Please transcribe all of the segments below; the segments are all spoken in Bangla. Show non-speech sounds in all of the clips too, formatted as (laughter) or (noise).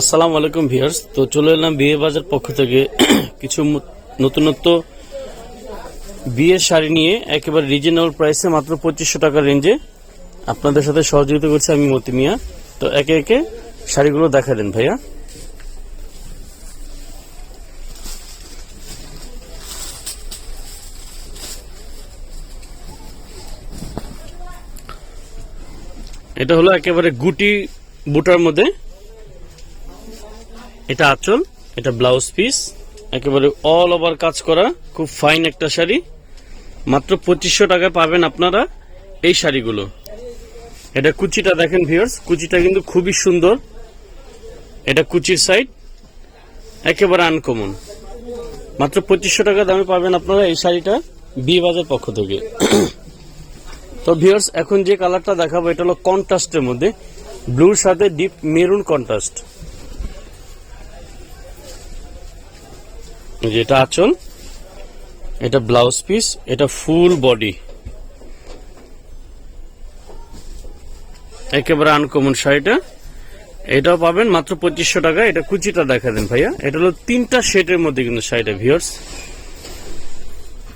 আসসালামু আলাইকুম ভিউয়ার্স। তো চলে এলাম বিয়ে বাজার পক্ষ থেকে। (clears throat) কিছু নতুনত্ব বিয়ের শাড়ি নিয়ে একেবারে রিজনেবল প্রাইসে মাত্র পঁচিশশো টাকা রেঞ্জে আপনাদের সাথে সহযোগিতা করছি আমি মতি মিয়া। তো একে একে শাড়িগুলো দেখা দেন ভাইয়া। এটা হলো একেবারে গুটি বুটার মধ্যে। এটা আঁচল, এটা ব্লাউজ পিস একেবারে অল ওভার কাজ করা, খুব ফাইন একটা শাড়ি। মাত্র পঁচিশশো টাকায় পাবেন আপনারা এই শাড়িগুলো। এটা কুচিটা দেখেন ভিউয়ার্স কুচিটা কিন্তু খুবই সুন্দর। এটা কুচির সাইড একেবারে আনকমন মাত্র পঁচিশশো টাকা দামে পাবেন আপনারা এই শাড়িটা বি বাজার পক্ষ থেকে। তো ভিউয়ার্স এখন যে কালারটা দেখাবো, এটা হলো কন্ট্রাস্টের মধ্যে। ব্লুর সাথে ডিপ মেরুন কন্ট্রাস্ট যেটা আঁচল, এটা ব্লাউজ পিস এটা ফুল বডি একেবারে আনকমন শাড়িটা। এটাও পাবেন মাত্র পঁচিশশো টাকা। এটা কুচিটা দেখা দেন ভাইয়া। এটা হলো তিনটা শেডের মধ্যে কিন্তু শাড়িটা ভিউয়ার্স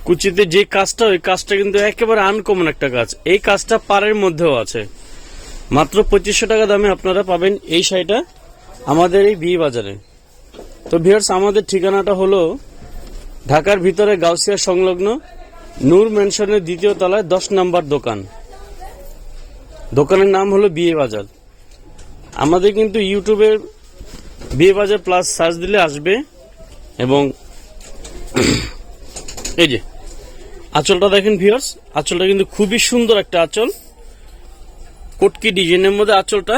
কুচিতে যে কাজটা, ওই কাজটা কিন্তু একেবারে আনকমন একটা কাজ। এই কাজটা পাড়ের মধ্যেও আছে। মাত্র পঁচিশশো টাকা দামে আপনারা পাবেন এই শাড়িটা। আমাদের এই বি বাজারে। তো ভিউয়ার্স আমাদের ঠিকানাটা হলো ঢাকার ভিতরে গাউসিয়া সংলগ্ন নূর মেনশনের দ্বিতীয় তলায় দশ নম্বর দোকান। দোকানের নাম হলো বিয়ে বাজার। আমাদের কিন্তু ইউটিউবে বিয়ে বাজার প্লাস সার্চ দিলে আসবে এবং (clears throat) এই যে, আঁচলটা দেখেন ভিউয়ার্স আঁচলটা কিন্তু খুবই সুন্দর একটা আঁচল। কটকি ডিজাইনের মধ্যে আঁচলটা,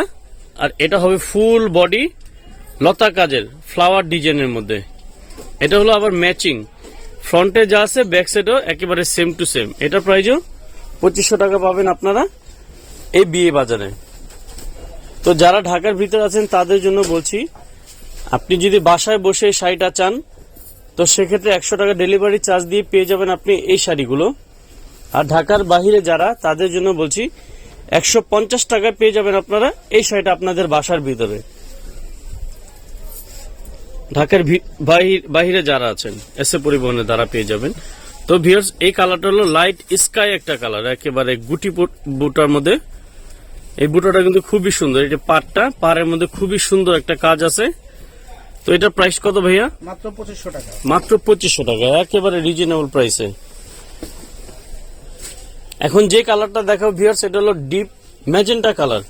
আর এটা হবে ফুল বডি লতা কাজের ফ্লাওয়ার ডিজাইনের মধ্যে। এটা হলো আবার ম্যাচিং ফ্রন্টে যা আছে ব্যাক সাইডও একেবারে সেম টু সেম এটা প্রাইজও পঁচিশশো টাকা পাবেন আপনারা এই বিয়ে বাজারে। তো যারা ঢাকার ভিতরে আছেন, তাদের জন্য বলছি, আপনি যদি বাসায় বসে এই শাড়িটা চান, তো সেক্ষেত্রে একশো টাকা ডেলিভারি চার্জ দিয়ে পেয়ে যাবেন আপনি এই শাড়িগুলো। আর ঢাকার বাহিরে যারা, তাদের জন্য বলছি, একশো পঞ্চাশ টাকায় পেয়ে যাবেন আপনারা এই শাড়িটা আপনাদের বাসার ভিতরে। ঢাকার বাহির- যারা আছেন এসে পরিবহনে দ্বারা পেয়ে যাবেন। তো ভিউয়ার্স এই কালারটা হলো লাইট স্কাই একটা কালার একেবারে গুটি বুটার মধ্যে। এই বুটাটা কিন্তু খুবই সুন্দর এটা পাটটা পাড়ের মধ্যে খুবই সুন্দর একটা কাজ আছে। তো এটার প্রাইস কত ভাইয়া? মাত্র পঁচিশশো টাকা। মাত্র পঁচিশশো টাকা একেবারে রিজনেবল প্রাইসে এখন যে কালারটা দেখাও ভিউয়ার এটা হলো ডিপ ম্যাজেন্টা কালার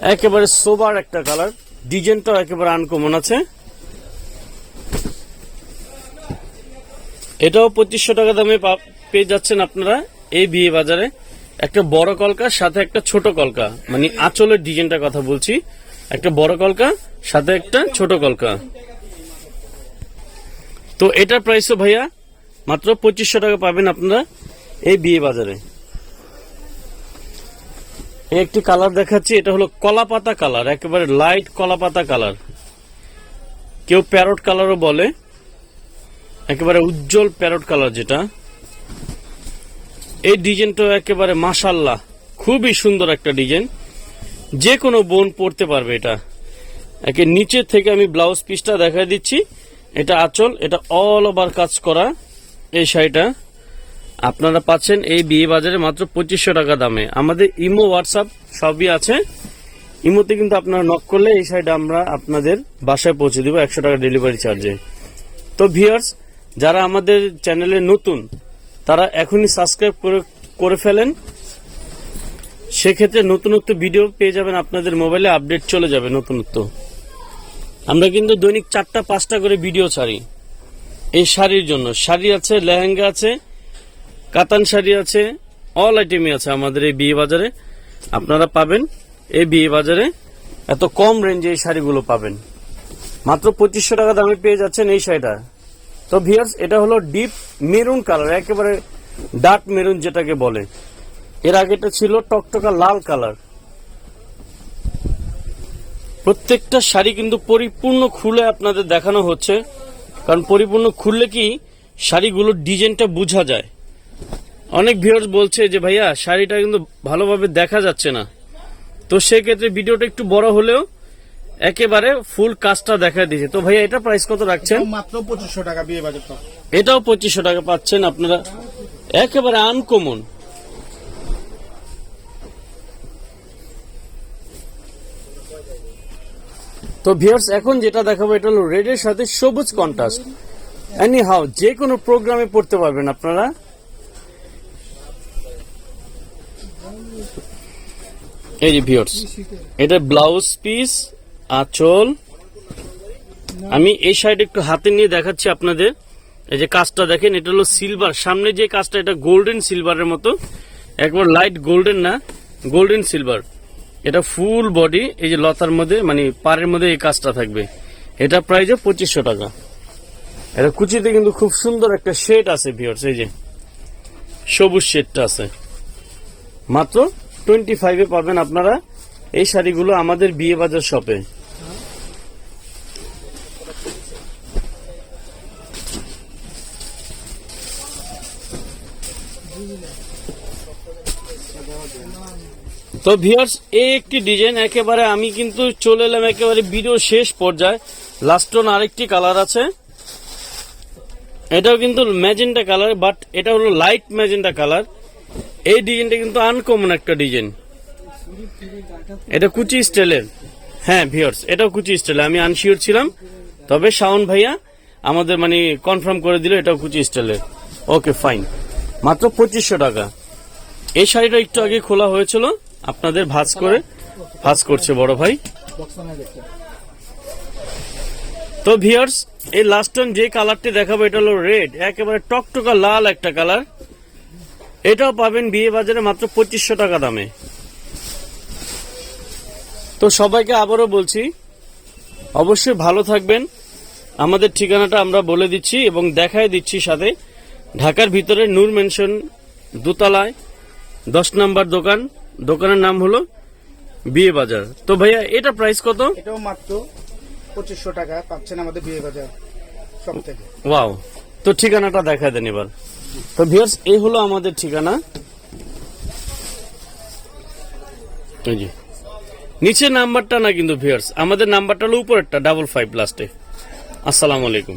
একেবারে সোবার একটা কালার ডিজাইনটাও একেবারে আনকমন আছে। এটাও পঁচিশশো টাকা দামে পেয়ে যাচ্ছেন আপনারা এই বিয়ে বাজারে। একটা বড় কলকা, সাথে একটা ছোট কলকা। মানে আঁচলের ডিজাইনটার কথা বলছি। একটা বড় কলকা, সাথে একটা ছোট কলকা। তো এটার প্রাইসও ভাইয়া মাত্র পঁচিশশো টাকা পাবেন আপনারা এই বিয়ে বাজারে। একটি কালার দেখাচ্ছি, এটা হলো কলা পাতা কালার, একেবারে লাইট কলা পাতা কালার। কেউ প্যারট কালারও বলে, একেবারে উজ্জ্বল প্যারট কালার যেটা। এই ডিজাইনটা একেবারে মাসাল্লাহ খুবই সুন্দর একটা ডিজাইন। যে কোনো বোন পড়তে পারবে এটা। একে নিচে থেকে আমি ব্লাউজ পিসটা দেখাই দিচ্ছি, এটা আঁচল, এটা অল ওভার কাজ করা এই শাড়িটা। আপনারা পাচ্ছেন এই বিয়ে বাজারে মাত্র পঁচিশশো টাকা দামে। আমাদের ইমো, হোয়াটসঅ্যাপ সবই আছে। ইমোতে কিন্তু আপনারা নক করলে এই শাড়িটা আমরা আপনাদের বাসায় পৌঁছে দিব একশো টাকা ডেলিভারি চার্জে তো ভিউয়ার্স যারা আমাদের চ্যানেলে নতুন, তারা এখনই সাবস্ক্রাইব করে করে ফেলেন। সেক্ষেত্রে নতুনত্ব ভিডিও পেয়ে যাবেন আপনাদের মোবাইলে আপডেট চলে যাবে নতুনত্ব। আমরা কিন্তু দৈনিক চারটা, পাঁচটা করে ভিডিও ছাড়ি। এই শাড়ির জন্য। শাড়ি আছে, লেহেঙ্গা আছে কাতান শাড়ি আছে অল আইটেমই আছে আমাদের এই বিয়ে বাজারে। আপনারা পাবেন এই বিয়ে বাজারে, এত কম রেঞ্জে এই শাড়িগুলো পাবেন। মাত্র পঁচিশশো টাকা দামে পেয়ে যাচ্ছেন এই শাড়িটা। তো ভিয়ার্স এটা হলো ডিপ মেরুন কালার একেবারে ডার্ক মেরুন যেটাকে বলে। এর আগেটা ছিল টকটকা লাল কালার প্রত্যেকটা শাড়ি কিন্তু পরিপূর্ণ খুলে আপনাদের দেখানো হচ্ছে। কারণ পরিপূর্ণ খুললে কি শাড়িগুলোর ডিজাইনটা বোঝা যায়। অনেক ভিউয়ার্স বলছে যে ভাইয়া শাড়িটা কিন্তু ভালোভাবে দেখা যাচ্ছে না। তো সেক্ষেত্রে ভিডিওটা একটু বড় হলেও একেবারে ফুল কাজটা দেখা দিয়েছে। তো ভাইয়া এটা প্রাইস কত রাখছেন? মাত্র পঁচিশশো টাকা বিয়ে বাজার এটাও পঁচিশশো টাকা পাচ্ছেন আপনারা। একেবারে আনকমন তো ভিউয়ার্স এখন যেটা দেখাবো এটা হলো রেডের সাথে সবুজ কন্ট্রাস্ট এনি হাউ যে কোনো প্রোগ্রামে পড়তে পারবেন আপনারা। এই যে ভিউয়ার্স এটা ব্লাউজ পিস আঁচল। আমি এই সাইড একটু হাতে নিয়ে দেখাচ্ছি আপনাদের। এই যে কাজটা দেখেন, এটা হলো সিলভার সামনে যে কাজটা, এটা গোল্ডেন সিলভারের মতো। একবার লাইট গোল্ডেন না গোল্ডেন সিলভার এটা ফুল বডি এই যে লতার মধ্যে মানে পাড়ের মধ্যে এই কাজটা থাকবে। এটা প্রাইস পঁচিশশো টাকা। এটা কুচিতে কিন্তু খুব সুন্দর একটা শেড আছে ভিওর্স এই যে। সবুজ শেডটা আছে। মাত্র টোয়েন্টি ফাইভে পাবেন আপনারা এই শাড়িগুলো আমাদের বিয়ে বাজার শপে তো ভিউয়ার্স এই একটি ডিজাইন একেবারে আমি কিন্তু চলে এলাম একেবারে ভিডিও শেষ পর্যায়ে। লাস্ট অন আরেকটি কালার আছে। এটাও কিন্তু ম্যাজেন্টা কালার বাট এটা হলো লাইট ম্যাজেন্টা কালার এই ডিজাইনটা কিন্তু আনকমন একটা ডিজাইন। এটা কুচি স্টাইলের। হ্যাঁ ভিউয়ার্স এটাও কুচি স্টাইলের। আমি আনশিওর ছিলাম। তবে শাওন ভাইয়া আমাদের মানে কনফার্ম করে দিল, এটাও কুচি স্টাইলের। ওকে ফাইন মাত্র পঁচিশশো টাকা। এই শাড়িটা একটু আগে খোলা হয়েছিল। আপনাদের ভাজ করে, ভাজ করছে বড় ভাই। তো ভিয়ার্স এই লাস্ট টাইম যে কালারটি দেখাবো, এটা হলো রেড একেবারে টকটকা লাল একটা কালার এটাও পাবেন বিয়ে বাজারে মাত্র পঁচিশশো টাকা দামে। তো সবাইকে আবারও বলছি অবশ্যই ভালো থাকবেন। আমাদের ঠিকানাটা আমরা বলে দিচ্ছি এবং দেখায় দিচ্ছি সাথে। ঢাকার ভিতরে নূর মেনশন দোতলায় দশ নাম্বার দোকান। দোকানের নাম হলো বিয়ে বাজার। তো ভাইয়া এটা প্রাইস কত? এটাও মাত্র পঁচিশশো টাকা পাচ্ছেন আমাদের বিয়ে বাজার সব থেকে ওয়াও তো ঠিকানাটা দেখা দেন এবার। তো ভিউয়ার্স, এই হলো আমাদের ঠিকানা। যে। নিচের নাম্বারটা না কিন্তু ভিউয়ার্স, আমাদের নাম্বারটা হলো উপরেরটা ডাবল ফাইভ লাস্টে আসসালামু আলাইকুম।